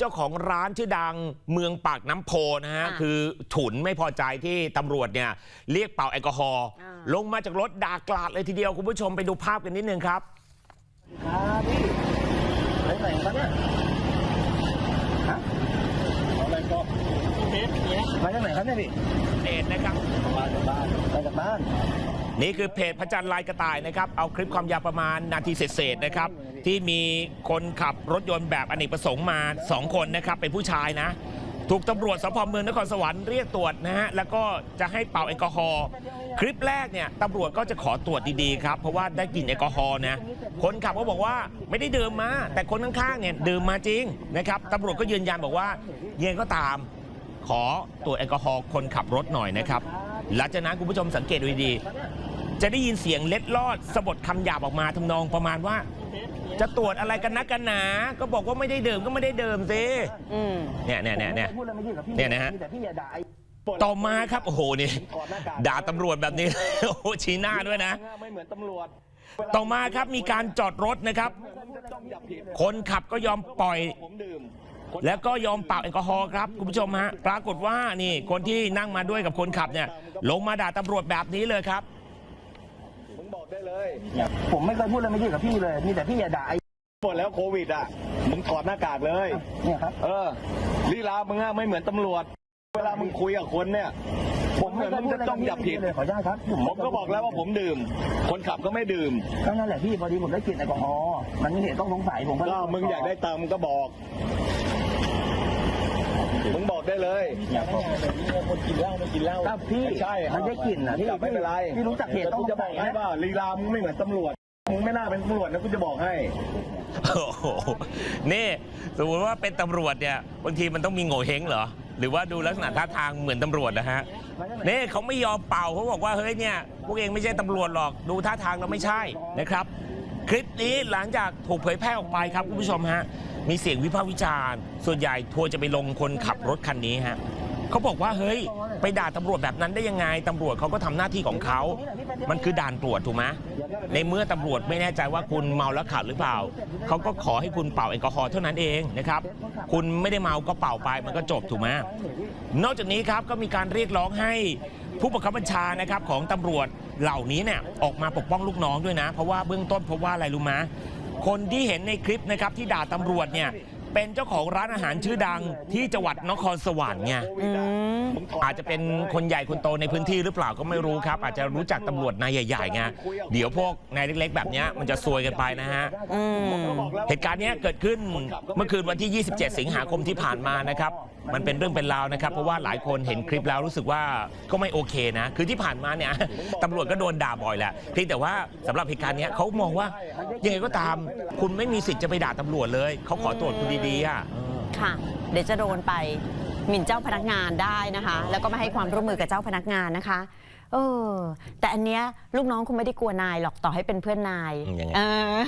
เจ้าของร้านชื่อดังเมืองปากน้ำโพนะฮะค่ะคือฉุนไม่พอใจที่ตำรวจเนี่ย เรียกเป่าแอลกอฮอล์อ่าลงมาจากรถด่ากลาดเลยทีเดียว คุณผู้ชมไปดูภาพกันนิดนึงครับครับพี่ไปไหนครับเนี่ยฮะเอาอะไรก็มาจากไหนครับเนี่ยพี่เอ็ดนะครับมาจากบ้านมาจากบ้าน นี่คือเพจพระจันทร์ลายกระต่ายนะครับ เอาคลิปความยาวประมาณนาทีเศษๆนะครับ ที่มีคนขับรถยนต์แบบอเนกประสงค์มา 2 คนนะครับ เป็นผู้ชายนะ ถูกตำรวจสพเมืองนครสวรรค์เรียกตรวจนะฮะ แล้วก็จะให้เป่าแอลกอฮอล์ คลิปแรกเนี่ยตำรวจก็จะขอตรวจดีๆครับ เพราะว่าได้กลิ่นแอลกอฮอล์นะ คนขับก็บอกว่าไม่ได้ดื่มมา แต่คนข้างๆเนี่ยดื่มมาจริงนะครับตำรวจก็ยืนยันบอกว่ายังไงก็ตาม ขอตรวจแอลกอฮอล์คนขับรถหน่อยนะครับ หลังจากนั้นคุณผู้ชมสังเกตดูดีๆจะได้ยินเสียงเล็ดลอดสะบดคำหยาบออกมาทำนองประมาณว่า จะตรวจอะไรกันนักกันหนา ก็บอกว่าไม่ได้ดื่มก็ไม่ได้ดื่มสิอืม เนี่ยเนี่ยเนี่ยเนี่ยพูดอะไรไม่ยืดกับพี่เนี่ยนะฮะมีแต่พี่อย่าด่าไอ้ต่อมาครับโอ้โหนี่ถอดหน้ากากด่าตำรวจแบบนี้ โอ้โหชี้หน้าด้วยนะ ไม่เหมือนตำรวจต่อมาครับมีการจอดรถนะครับต้องจับผิดคนขับก็ยอมปล่อย ผมดื่ม แล้วก็ยอมเป่าแอลกอฮอล์ครับคุณผู้ชมฮะปรากฏว่านี่คนที่นั่งมาด้วยกับคนขับเนี่ย ลงมาด่าตำรวจแบบนี้เลยครับ มึงบอกได้เลย ผมไม่เคยพูดอะไรไม่ยืดกับพี่เลย มีแต่พี่อย่าด่าไอ้หมดแล้วโควิดอะ มึงถอดหน้ากากเลย เนี่ยครับ เออลีลามึงอะไม่เหมือนตำรวจ เวลามึงคุยกับคนเนี่ย ผมเหมือนมึงจะจ้องจับผิด เลยขออนุญาตครับผมก็บอกแล้วว่าผมดื่ม คนขับก็ไม่ดื่ม ก็นั่นแหละพี่พอดีผมได้กลิ่นแอลกอฮอล์มันมีเหตุต้องสงสัยผมก็ก็มึงอยากได้ตังค์มึงก็บอก มึงบอกได้เลยคนกินเหล้าไม่กินเหล้าพี่ไม่ใช่มันได้กลิ่นนะพี่จับไม่เป็นไรพี่รู้จักเหตุต้องกูสจะงบสัอยกให้ไหมว่าลีลามึงไม่เหมือนตำรวจมึงไม่น่าเป็นตำรวจนะกูจะบอกให้โอ้โหนี่สมมติว่าเป็นตำรวจเนี่ยบางทีมันต้องมีโง่เฮงเหรอหรือว่าดูลักษณะท่าทางเหมือนตำรวจนะฮะนี่เขาไม่ยอมเป่าเขาบอกว่าเฮ้ยเนี่ยพวกเองไม่ใช่ตำรวจหรอกดูท่าทางเราไม่ใช่นะครับ คลิปนี้หลังจากถูกเผยแพร่ออกไปครับคุณผู้ชมฮะ มีเสียงวิพากษ์วิจารณ์ ส่วนใหญ่ทัวร์จะไปลงคนขับรถคันนี้ฮะเขาบอกว่าเฮ้ยไปด่าตำรวจแบบนั้นได้ยังไงตำรวจเขาก็ทำหน้าที่ของเขา มันคือด่านตรวจถูกไหมในเมื่อตำรวจไม่แน่ใจว่าคุณเมาแล้วขับหรือเปล่า เขาก็ขอให้คุณเป่าแอลกอฮอล์เท่านั้นเองนะครับ คุณไม่ได้เมาก็เป่าไปมันก็จบถูกไหมนอกจากนี้ครับก็มีการเรียกร้องให้ผู้บังคับบัญชานะครับของตำรวจเหล่านี้เนี่ยออกมาปกป้องลูกน้องด้วยนะ เพราะว่าเบื้องต้นเพบว่าอะไรรู้ไหม คนที่เห็นในคลิปนะครับที่ด่าตำรวจเนี่ย เป็นเจ้าของร้านอาหารชื่อดังที่จังหวัดนครสวรรค์ไงอืมอาจจะเป็นคนใหญ่คนโตในพื้นที่หรือเปล่าก็ไม่รู้ครับ อาจจะรู้จักตำรวจนายใหญ่ๆไงเดี๋ยวพวกนายเล็ก ๆ แบบเนี้ยมันจะซวยกันไปนะฮะอืมเหตุการณ์เนี้ยเกิดขึ้นเมื่อคืนวันที่ 27 สิงหาคมที่ผ่านมานะครับมันเป็นเรื่องเป็นราวนะครับ เพราะว่าหลายคนเห็นคลิปแล้วรู้สึกว่าก็ไม่โอเคนะ คือที่ผ่านมาเนี่ยตำรวจก็โดนด่าบ่อยแหละเพียงแต่ว่าสำหรับเหตุการณ์เนี้ยเขามองว่ายังไงก็ตาม คุณไม่มีสิทธิ์จะไปด่าตำรวจเลยเขาขอตรวจคุณดีๆอะค่ะ เดี๋ยวจะโดนไปหมิ่นเจ้าพนักงานได้นะคะ แล้วก็ไม่ให้ความร่วมมือกับเจ้าพนักงานนะคะเออแต่อันเนี้ยลูกน้องคงไม่ได้กลัวนายหรอกต่อให้เป็นเพื่อนนายอืมยังไงเออ